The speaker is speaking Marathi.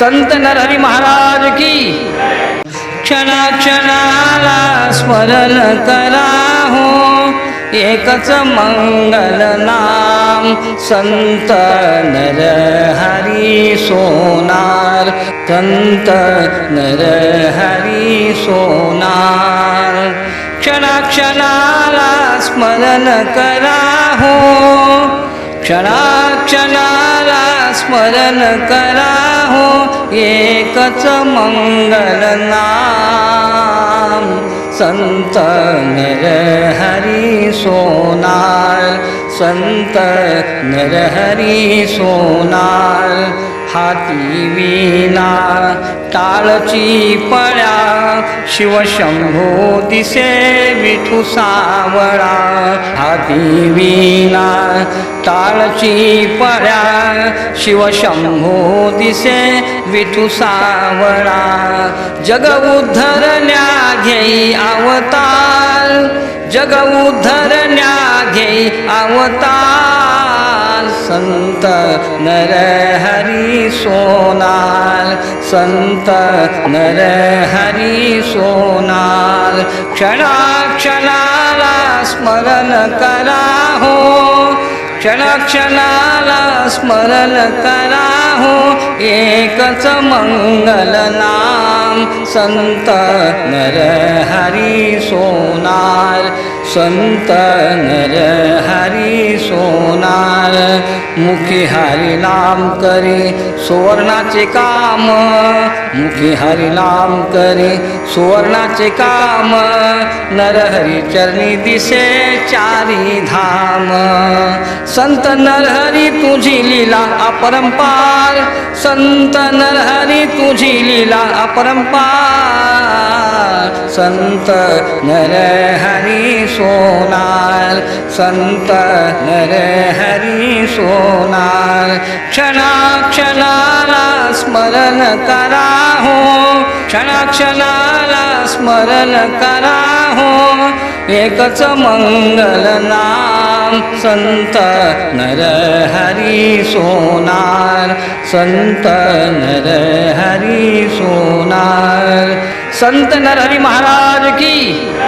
संत नरहरी महाराज की। क्षणा क्षणाला स्मरण करा हो एकच मंगल नाम संत नरहरी सोनार। संत नरहरी सोनार। क्षणाक्षणाला स्मरण करा हो क्षणाक्षणाला स्मरण करा एकच मंगल नाम। संत नरहरी सोनार। संत नरहरी सोनार। हाती विना टाळची पळ्या शिवशंभो दिसे विठू सावळा. हाती विना टाळची पळ्या शिवशंभो दिसे विठू सावळा. जग उद्धरण्या घेई अवतार जग उद्धरण्या घेई अवतार. संत नरहरी सोनार संत नर हरी सोनार क्षणा क्षणाला स्मरण करा हो क्षणाक्षणाला स्मरण करा हो एकच मंगल नाम संत नरहरी सोनार संत नरहरी सोनार मुखी हरी नाम करे सुवर्णाचे काम. मुखी हरी नाम करे सुवर्णाचे काम. नरहरी चरणी दिसे चारी धाम. संत नरहरी तुझी लीला अपरंपार. संत नरहरी तुझी लीला अपरंपार. संत नर हरी सोनार संत नर हरी सोनार। क्षणाक्षणाला स्मरण करा हो क्षणाक्षणाला स्मरण करा हो। एकच मंगल नाम संत नर हरी सोनार संत नर हरी सोनार। संत नरहरी महाराज की।